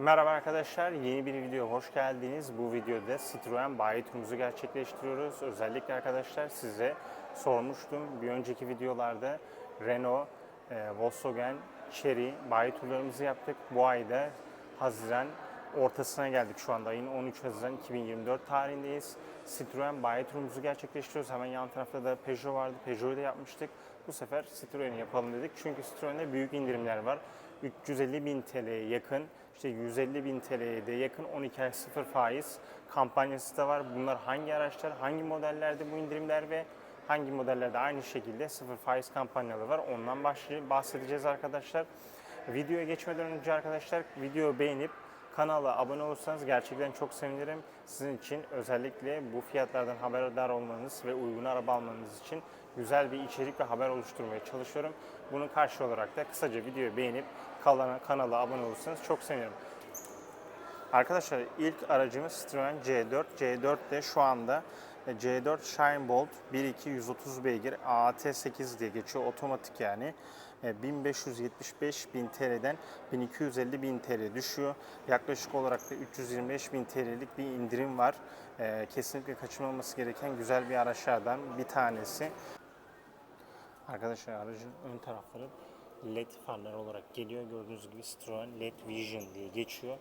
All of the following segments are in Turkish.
Merhaba arkadaşlar, yeni bir video hoş geldiniz. Bu videoda Citroen bayi turumuzu gerçekleştiriyoruz. Özellikle arkadaşlar size sormuştum bir önceki videolarda Renault, e, Volkswagen, Chery bayi turlarımızı yaptık. Bu ayda Haziran ortasına geldik şu anda. Ayın 13 Haziran 2024 tarihindeyiz. Citroen bayi turumuzu gerçekleştiriyoruz. Hemen yan tarafta da Peugeot vardı. Peugeot'u da yapmıştık. Bu sefer Citroen'i yapalım dedik. Çünkü Citroen'de büyük indirimler var. 350 bin TL'ye yakın, işte 150 bin TL'ye de yakın 12 ay sıfır faiz kampanyası da var. Bunlar hangi araçlar, hangi modellerde bu indirimler ve hangi modellerde aynı şekilde sıfır faiz kampanyaları var. Ondan bahsedeceğiz arkadaşlar. Videoya geçmeden önce arkadaşlar videoyu beğenip kanala abone olursanız gerçekten çok sevinirim. Sizin için özellikle bu fiyatlardan haberdar olmanız ve uygun araba almanız için güzel bir içerik ve haber oluşturmaya çalışıyorum. Bunun karşı olarak da kısaca videoyu beğenip kanala, kanala abone olursanız çok sevinirim. Arkadaşlar ilk aracımız Citroen C4. C4 de şu anda e, C4 Shine Bolt 1.2 130 beygir AT8 diye geçiyor. Otomatik yani. E, 1575 bin TL'den 1250 bin TL düşüyor. Yaklaşık olarak da 325 bin TL'lik bir indirim var. E, Kesinlikle kaçırılmaması gereken güzel bir araçlardan bir tanesi. Arkadaşlar aracın ön tarafları LED farlar olarak geliyor. Gördüğünüz gibi Citroen LED Vision diye geçiyor.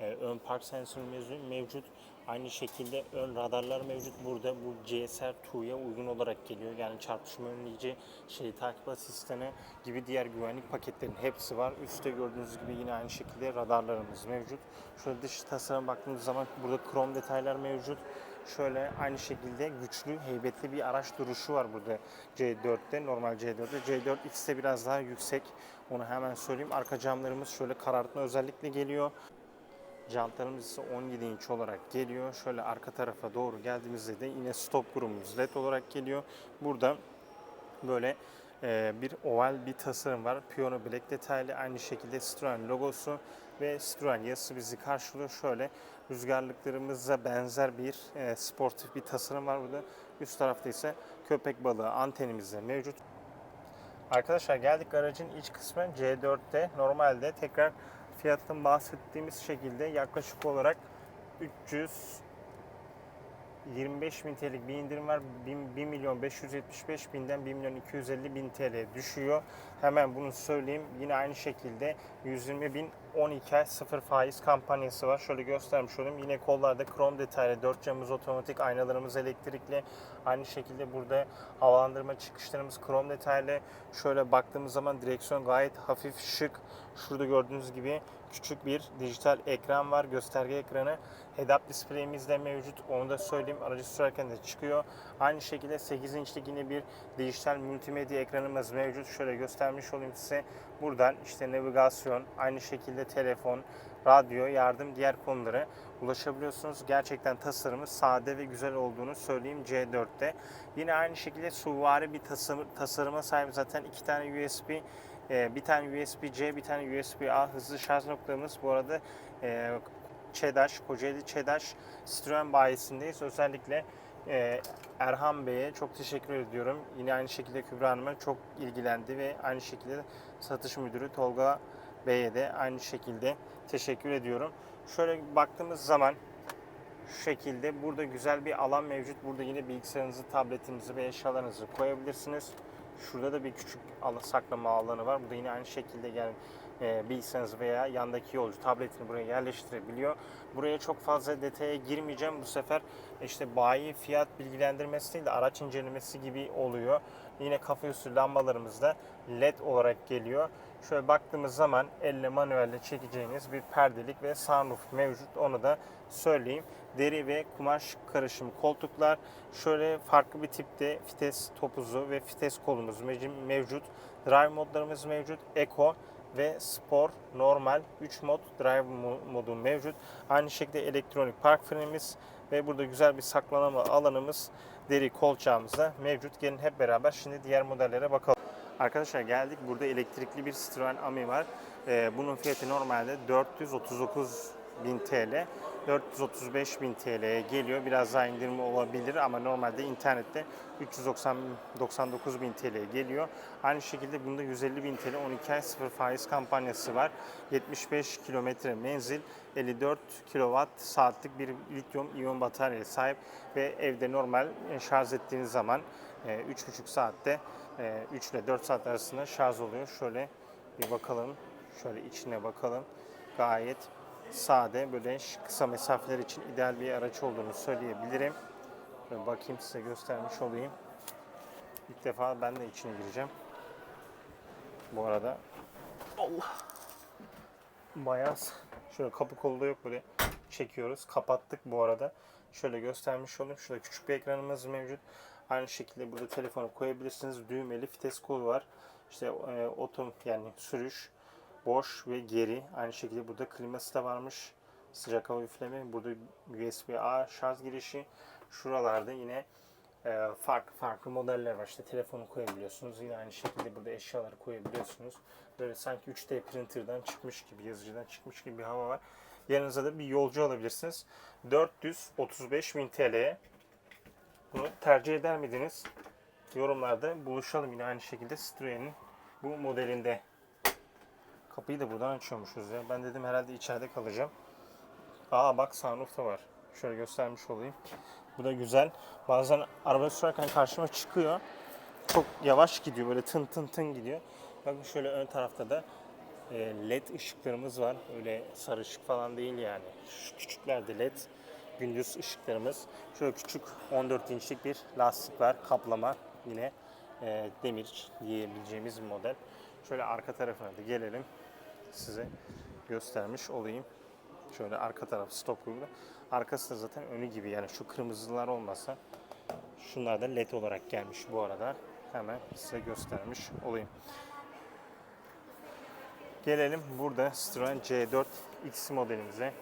Ee, ön park sensörü mevcut. Aynı şekilde ön radarlar mevcut. Burada bu GSR 2'ya uygun olarak geliyor. Yani çarpışma önleyici, şerit takip asistanı gibi diğer güvenlik paketlerinin hepsi var. Üstte gördüğünüz gibi yine aynı şekilde radarlarımız mevcut. Şöyle dış tasarıma baktığımız zaman burada krom detaylar mevcut. Şöyle aynı şekilde güçlü, heybetli bir araç duruşu var burada C4'te, normal C4'te. C4 X'te biraz daha yüksek. Onu hemen söyleyeyim. Arka camlarımız şöyle karartma özellikle geliyor. Jantlarımız ise 17 inç olarak geliyor. Şöyle arka tarafa doğru geldiğimizde de yine stop grubumuz LED olarak geliyor. Burada böyle e, bir oval bir tasarım var. Piyano Black detaylı aynı şekilde Citroen logosu ve yazısı bizi karşılıyor. Şöyle rüzgarlıklarımıza benzer bir e, sportif bir tasarım var burada. Üst tarafta ise köpek balığı antenimiz de mevcut. Arkadaşlar geldik aracın iç kısmı C4'te. Normalde tekrar fiyattan bahsettiğimiz şekilde yaklaşık olarak 300 25 bin TL'lik bir indirim var. 1, 1 milyon 575 binden 1 milyon 250 bin TL düşüyor. Hemen bunu söyleyeyim. Yine aynı şekilde 120 bin 12 ay sıfır faiz kampanyası var. Şöyle göstermiş olayım. Yine kollarda krom detaylı, 4 camımız otomatik, aynalarımız elektrikli. Aynı şekilde burada havalandırma çıkışlarımız krom detaylı. Şöyle baktığımız zaman direksiyon gayet hafif, şık. Şurada gördüğünüz gibi küçük bir dijital ekran var, gösterge ekranı. Head-up display'imiz de mevcut. Onu da söyleyeyim. Aracı sürerken de çıkıyor. Aynı şekilde 8 inçlik yine bir dijital multimedya ekranımız mevcut. Şöyle göstermiş olayım size. Buradan işte navigasyon, aynı şekilde telefon, radyo, yardım, diğer konulara ulaşabiliyorsunuz. Gerçekten tasarımı sade ve güzel olduğunu söyleyeyim C4'te. Yine aynı şekilde suvari bir tasarım, tasarıma sahip zaten iki tane USB bir tane USB-C, bir tane USB-A hızlı şarj noktamız. Bu arada e, ÇEDAŞ, Kocaeli ÇEDAŞ Citroen bayisindeyiz. Özellikle e, Erhan Bey'e çok teşekkür ediyorum. Yine aynı şekilde Kübra Hanım'a çok ilgilendi ve aynı şekilde satış müdürü Tolga Bey'e de aynı şekilde teşekkür ediyorum. Şöyle baktığımız zaman şu şekilde burada güzel bir alan mevcut. Burada yine bilgisayarınızı, tabletinizi ve eşyalarınızı koyabilirsiniz. Şurada da bir küçük saklama alanı var. Burada yine aynı şekilde yani e, bilgisayarınızı veya yandaki yolcu tabletini buraya yerleştirebiliyor. Buraya çok fazla detaya girmeyeceğim. Bu sefer işte bayi fiyat bilgilendirmesi değil de araç incelemesi gibi oluyor. Yine kafa üstü lambalarımız da led olarak geliyor. Şöyle baktığımız zaman elle manuelle çekeceğiniz bir perdelik ve sunroof mevcut. Onu da söyleyeyim. Deri ve kumaş karışımı koltuklar. Şöyle farklı bir tipte vites topuzu ve vites kolumuz mev- mevcut. Drive modlarımız mevcut. Eco ve spor normal 3 mod drive mo- modu mevcut. Aynı şekilde elektronik park frenimiz ve burada güzel bir saklanma alanımız deri kolçağımız da mevcut. Gelin hep beraber şimdi diğer modellere bakalım. Arkadaşlar geldik. Burada elektrikli bir Citroen Ami var. Ee, bunun fiyatı normalde 439 bin TL 435 bin TL'ye geliyor. Biraz daha indirim olabilir ama normalde internette 399 bin TL'ye geliyor. Aynı şekilde bunda 150 bin TL 12 ay sıfır faiz kampanyası var. 75 kilometre menzil, 54 kilowatt saatlik bir lityum iyon bataryaya sahip ve evde normal e, şarj ettiğiniz zaman e, 3,5 saatte e, 3 ile 4 saat arasında şarj oluyor. Şöyle bir bakalım. Şöyle içine bakalım. Gayet sade böyle kısa mesafeler için ideal bir araç olduğunu söyleyebilirim. Şöyle bakayım size göstermiş olayım. İlk defa ben de içine gireceğim. Bu arada Allah bayağı şöyle kapı kolu da yok böyle çekiyoruz. Kapattık bu arada. Şöyle göstermiş olayım. Şurada küçük bir ekranımız mevcut. Aynı şekilde burada telefonu koyabilirsiniz. Düğmeli vites kolu var. İşte e, otom yani sürüş, boş ve geri. Aynı şekilde burada kliması da varmış. Sıcak hava üfleme. Burada USB-A şarj girişi. Şuralarda yine e, farklı farklı modeller var. İşte telefonu koyabiliyorsunuz. Yine aynı şekilde burada eşyaları koyabiliyorsunuz. Böyle sanki 3D printer'dan çıkmış gibi, yazıcıdan çıkmış gibi bir hava var. Yanınıza da bir yolcu alabilirsiniz. 435 bin TL'ye bunu tercih eder miydiniz? Yorumlarda buluşalım yine aynı şekilde Citroen'in bu modelinde. Kapıyı da buradan açıyormuşuz ya. Ben dedim herhalde içeride kalacağım. Aa bak sunroof da var. Şöyle göstermiş olayım. Bu da güzel. Bazen araba sürerken karşıma çıkıyor. Çok yavaş gidiyor böyle tın tın tın gidiyor. Bakın şöyle ön tarafta da e, led ışıklarımız var. Öyle sarı ışık falan değil yani. Şu küçükler de led. Gündüz ışıklarımız. Şöyle küçük 14 inçlik bir lastik var. Kaplama yine e, demir diyebileceğimiz bir model. Şöyle arka tarafına da gelelim. Size göstermiş olayım. Şöyle arka taraf stop grubu. Arkası da zaten önü gibi yani şu kırmızılar olmasa şunlar da led olarak gelmiş bu arada. Hemen size göstermiş olayım. Gelelim burada Citroen C4 X modelimize.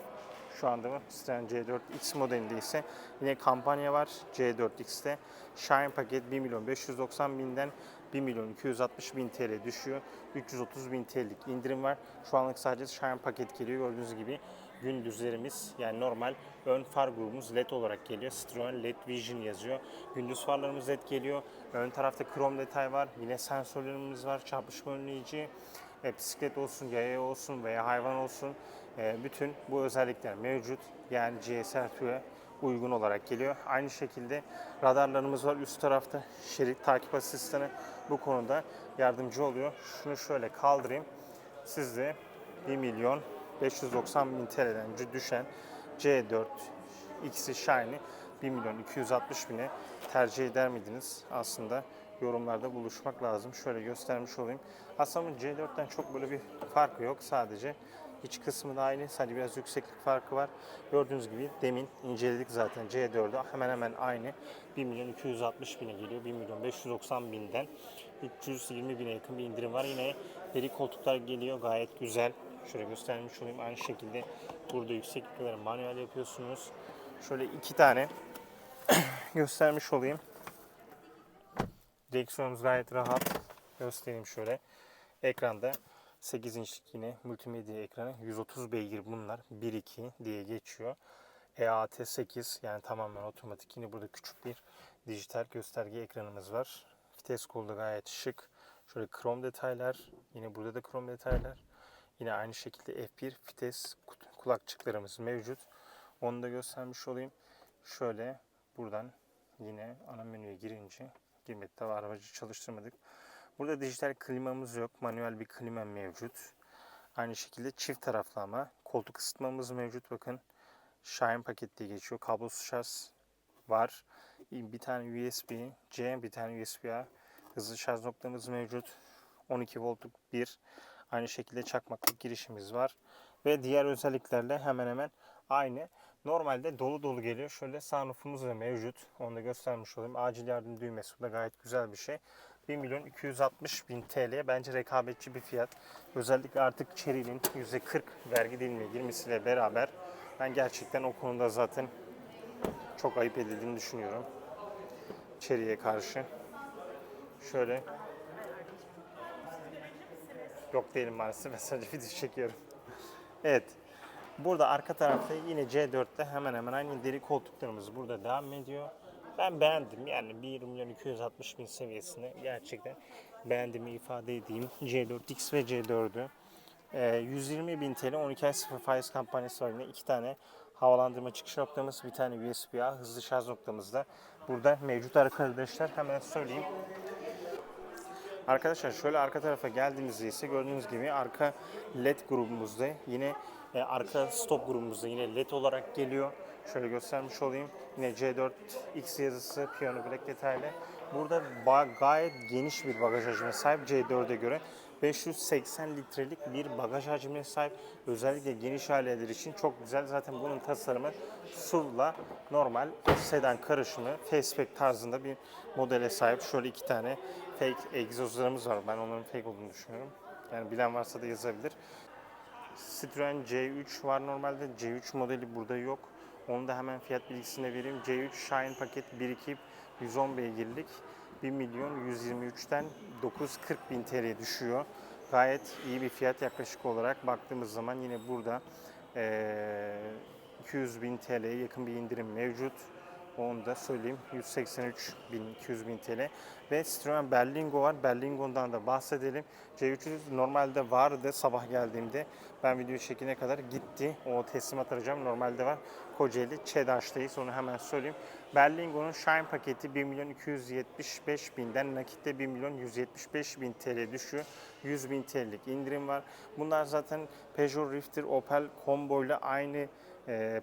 Şu anda mı Citroen C4 X modelinde ise yine kampanya var C4X'te. Shine paket 1 milyon 590 binden 1 milyon 260 bin TL düşüyor. 330 bin TL'lik indirim var. Şu anlık sadece Shine paket geliyor. Gördüğünüz gibi gündüzlerimiz yani normal ön far grubumuz LED olarak geliyor. Citroen LED Vision yazıyor. Gündüz farlarımız LED geliyor. Ön tarafta krom detay var. Yine sensörlerimiz var. Çarpışma önleyici. E, bisiklet olsun, yaya olsun veya hayvan olsun bütün bu özellikler mevcut. Yani GSR2'ye uygun olarak geliyor. Aynı şekilde radarlarımız var üst tarafta. Şerit takip asistanı bu konuda yardımcı oluyor. Şunu şöyle kaldırayım. Siz de 1 milyon 590 bin TL'den düşen C4 X'i Shine'i 1 milyon 260 bine tercih eder miydiniz? Aslında yorumlarda buluşmak lazım. Şöyle göstermiş olayım. Aslında bunun C4'ten çok böyle bir farkı yok. Sadece iç kısmı da aynı. Sadece biraz yükseklik farkı var. Gördüğünüz gibi demin inceledik zaten C4'ü. Hemen hemen aynı. 1 milyon 260 bine geliyor. 1 milyon 590 binden 320 bine yakın bir indirim var. Yine deri koltuklar geliyor. Gayet güzel. Şöyle göstermiş olayım. Aynı şekilde burada yükseklikleri manuel yapıyorsunuz. Şöyle iki tane göstermiş olayım. Direksiyonumuz gayet rahat. Göstereyim şöyle. Ekranda 8 inçlik yine multimedya ekranı. 130 beygir bunlar. 1.2 diye geçiyor. EAT 8 yani tamamen otomatik. Yine burada küçük bir dijital gösterge ekranımız var. Vites kolu gayet şık. Şöyle krom detaylar. Yine burada da krom detaylar. Yine aynı şekilde F1 vites kulakçıklarımız mevcut. Onu da göstermiş olayım. Şöyle buradan yine ana menüye girince girmekte var. Arabacı çalıştırmadık. Burada dijital klimamız yok. Manuel bir klima mevcut. Aynı şekilde çift taraflı ama koltuk ısıtmamız mevcut. Bakın Shine paket diye geçiyor. Kablosuz şarj var. Bir tane USB C, bir tane USB A. Hızlı şarj noktamız mevcut. 12 voltluk bir. Aynı şekilde çakmaklık girişimiz var. Ve diğer özelliklerle hemen hemen aynı. Normalde dolu dolu geliyor. Şöyle sunroofumuz da mevcut. Onu da göstermiş olayım. Acil yardım düğmesi. Bu da gayet güzel bir şey. 1 milyon 260 bin TL bence rekabetçi bir fiyat. Özellikle artık Chery'nin %40 vergi dilimine girmesiyle beraber ben gerçekten o konuda zaten çok ayıp edildiğini düşünüyorum. Chery'e karşı. Şöyle Yok değilim maalesef. Ben sadece video çekiyorum. Evet. Burada arka tarafta yine C4'te hemen hemen aynı deri koltuklarımız burada devam ediyor. Ben beğendim yani 1 milyon 260 bin seviyesinde gerçekten beğendiğimi ifade edeyim. C4X ve C4'ü. Ee, 120 bin TL 12 ay sıfır faiz kampanyası var yine iki tane havalandırma çıkış noktamız, bir tane USB-A hızlı şarj noktamız da burada mevcut arkadaşlar. Hemen söyleyeyim. Arkadaşlar şöyle arka tarafa geldiğimizde ise gördüğünüz gibi arka led grubumuzda yine e, arka stop grubumuzda yine led olarak geliyor. Şöyle göstermiş olayım. Yine C4 X yazısı piyano black detaylı. Burada gayet geniş bir bagaj hacmine sahip C4'e göre. 580 litrelik bir bagaj hacmine sahip. Özellikle geniş aileler için çok güzel. Zaten bunun tasarımı SUV'la normal sedan karışımı fastback tarzında bir modele sahip. Şöyle iki tane fake egzozlarımız var. Ben onların fake olduğunu düşünüyorum. Yani bilen varsa da yazabilir. Citroen C3 var normalde. C3 modeli burada yok. Onu da hemen fiyat bilgisini vereyim. C3 Shine paket 1.2 110 beygirlik 1 milyon 123'ten 940 bin TL düşüyor. Gayet iyi bir fiyat yaklaşık olarak baktığımız zaman yine burada eee 200 bin TL'ye yakın bir indirim mevcut. Onu da söyleyeyim. 183 bin, 200 bin TL. Ve Citroen Berlingo var. Berlingo'dan da bahsedelim. C300 normalde vardı sabah geldiğimde. Ben video çekene kadar gitti. O teslimat arayacağım. Normalde var. Kocaeli ÇEDAŞ'tayız. Onu hemen söyleyeyim. Berlingo'nun Shine paketi 1 milyon 275 binden nakitte 1 milyon 175 bin TL düşüyor. 100 bin TL'lik indirim var. Bunlar zaten Peugeot Rifter, Opel Combo ile aynı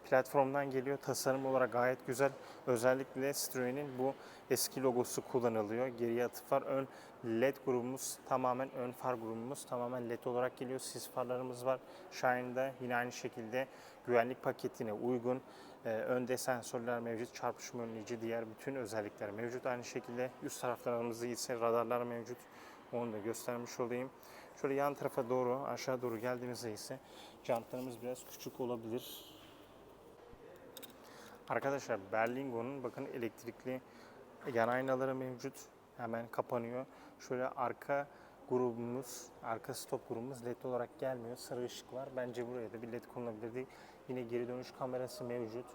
platformdan geliyor. Tasarım olarak gayet güzel. Özellikle Citroen'in bu eski logosu kullanılıyor. Geriye atıf var. Ön LED grubumuz tamamen ön far grubumuz tamamen LED olarak geliyor. Sis farlarımız var. Shine'da yine aynı şekilde güvenlik paketine uygun. e, önde sensörler mevcut. Çarpışma önleyici diğer bütün özellikler mevcut. Aynı şekilde üst taraflarımızda ise radarlar mevcut. Onu da göstermiş olayım. Şöyle yan tarafa doğru aşağı doğru geldiğimizde ise jantlarımız biraz küçük olabilir. Arkadaşlar Berlingo'nun bakın elektrikli yan aynaları mevcut. Hemen kapanıyor. Şöyle arka grubumuz, arka stop grubumuz led olarak gelmiyor. Sarı ışık var. Bence buraya da bir led konulabilirdi. Yine geri dönüş kamerası mevcut.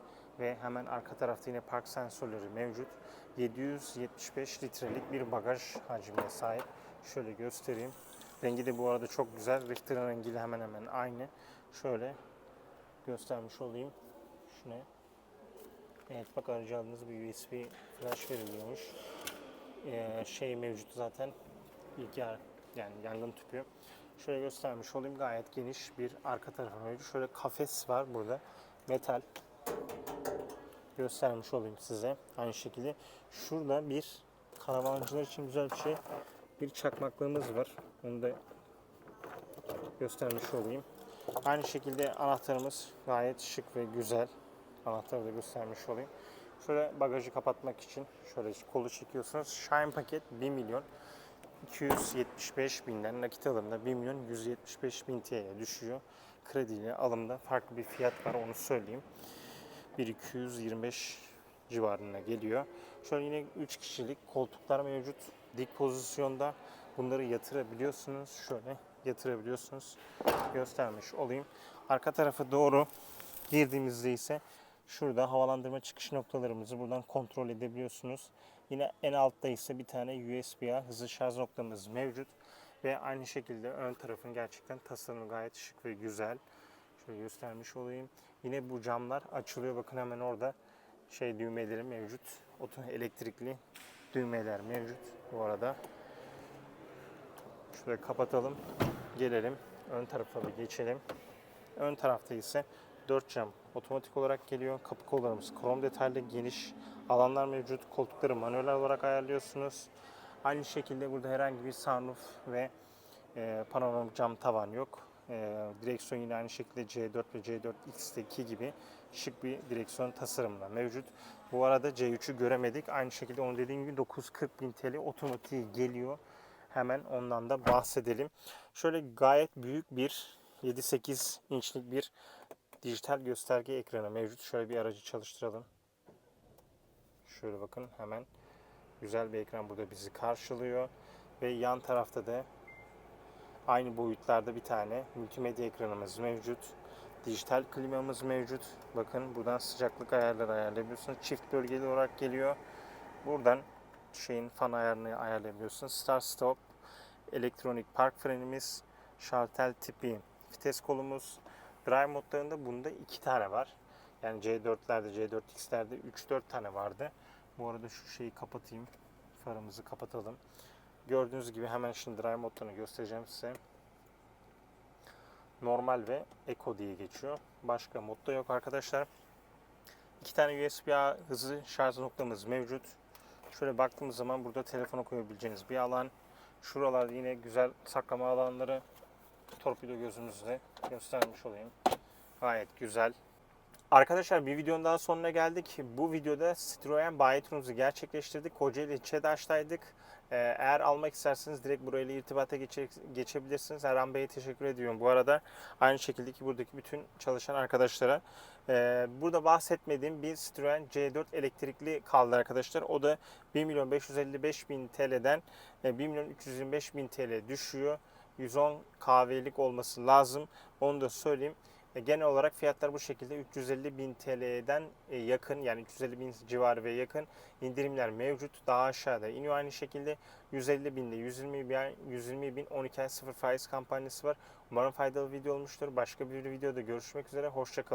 Ve hemen arka tarafta yine park sensörleri mevcut. 775 litrelik bir bagaj hacmine sahip. Şöyle göstereyim. Rengi de bu arada çok güzel. Richter'ın rengiyle hemen hemen aynı. Şöyle göstermiş olayım. Şuna Evet bak aracı aldığınız bir USB flash veriliyormuş. Ee, şey mevcut zaten ilk yer yani yangın tüpü. Şöyle göstermiş olayım gayet geniş bir arka tarafı mevcut. Şöyle kafes var burada. Metal. Göstermiş olayım size. Aynı şekilde şurada bir karavancılar için güzel bir şey. Bir çakmaklığımız var. Onu da göstermiş olayım. Aynı şekilde anahtarımız gayet şık ve güzel. Anahtarı da göstermiş olayım. Şöyle bagajı kapatmak için şöyle kolu çekiyorsunuz. Shine paket 1 milyon 275 binden nakit alımda 1 milyon 175 bin TL'ye düşüyor. Krediyle alımda farklı bir fiyat var onu söyleyeyim. 1225 civarına geliyor. Şöyle yine 3 kişilik koltuklar mevcut. Dik pozisyonda bunları yatırabiliyorsunuz. Şöyle yatırabiliyorsunuz. Göstermiş olayım. Arka tarafa doğru girdiğimizde ise şurada havalandırma çıkış noktalarımızı buradan kontrol edebiliyorsunuz. Yine en altta ise bir tane USB-A hızlı şarj noktamız mevcut. Ve aynı şekilde ön tarafın gerçekten tasarımı gayet şık ve güzel. Şöyle göstermiş olayım. Yine bu camlar açılıyor. Bakın hemen orada şey düğmeleri mevcut. Oto elektrikli düğmeler mevcut bu arada. Şöyle kapatalım. Gelelim. Ön tarafa bir geçelim. Ön tarafta ise 4 cam otomatik olarak geliyor. Kapı kollarımız krom detaylı geniş alanlar mevcut. Koltukları manuel olarak ayarlıyorsunuz. Aynı şekilde burada herhangi bir sunroof ve e, panoramik cam tavan yok. E, direksiyon yine aynı şekilde C4 ve C4 X'teki gibi şık bir direksiyon tasarımla mevcut. Bu arada C3'ü göremedik. Aynı şekilde onu dediğim gibi 940 bin TL otomatiği geliyor. Hemen ondan da bahsedelim. Şöyle gayet büyük bir 7-8 inçlik bir dijital gösterge ekranı mevcut. Şöyle bir aracı çalıştıralım. Şöyle bakın hemen güzel bir ekran burada bizi karşılıyor. Ve yan tarafta da aynı boyutlarda bir tane multimedya ekranımız mevcut. Dijital klimamız mevcut. Bakın buradan sıcaklık ayarları ayarlayabiliyorsunuz. Çift bölgeli olarak geliyor. Buradan şeyin fan ayarını ayarlayabiliyorsunuz. Start stop, elektronik park frenimiz, şartel tipi vites kolumuz. Drive modlarında bunda iki tane var. Yani C4'lerde, C4X'lerde 3-4 tane vardı. Bu arada şu şeyi kapatayım. Farımızı kapatalım. Gördüğünüz gibi hemen şimdi drive modlarını göstereceğim size. Normal ve Eco diye geçiyor. Başka modda yok arkadaşlar. İki tane USB-A hızlı şarj noktamız mevcut. Şöyle baktığımız zaman burada telefonu koyabileceğiniz bir alan. Şuralarda yine güzel saklama alanları torpido gözümüzle göstermiş olayım. Gayet güzel. Arkadaşlar bir videonun daha sonuna geldik. Bu videoda Citroen bayi turumuzu gerçekleştirdik. Kocaeli ÇEDAŞ'taydık. Ee, eğer almak isterseniz direkt burayla irtibata geçe- geçebilirsiniz. Erhan Bey'e teşekkür ediyorum bu arada. Aynı şekilde ki buradaki bütün çalışan arkadaşlara. Ee, burada bahsetmediğim bir Citroen C4 elektrikli kaldı arkadaşlar. O da 1 milyon 555 bin TL'den e, 1 milyon 325 bin TL düşüyor. 110 kahvelik olması lazım. Onu da söyleyeyim. E, Genel olarak fiyatlar bu şekilde 350 bin TL'den e, yakın yani 350 bin civarı ve yakın indirimler mevcut. Daha aşağıda iniyor aynı şekilde 150 binde 120 bin, 120 bin 12 ay 0 faiz kampanyası var. Umarım faydalı video olmuştur. Başka bir videoda görüşmek üzere. Hoşçakalın.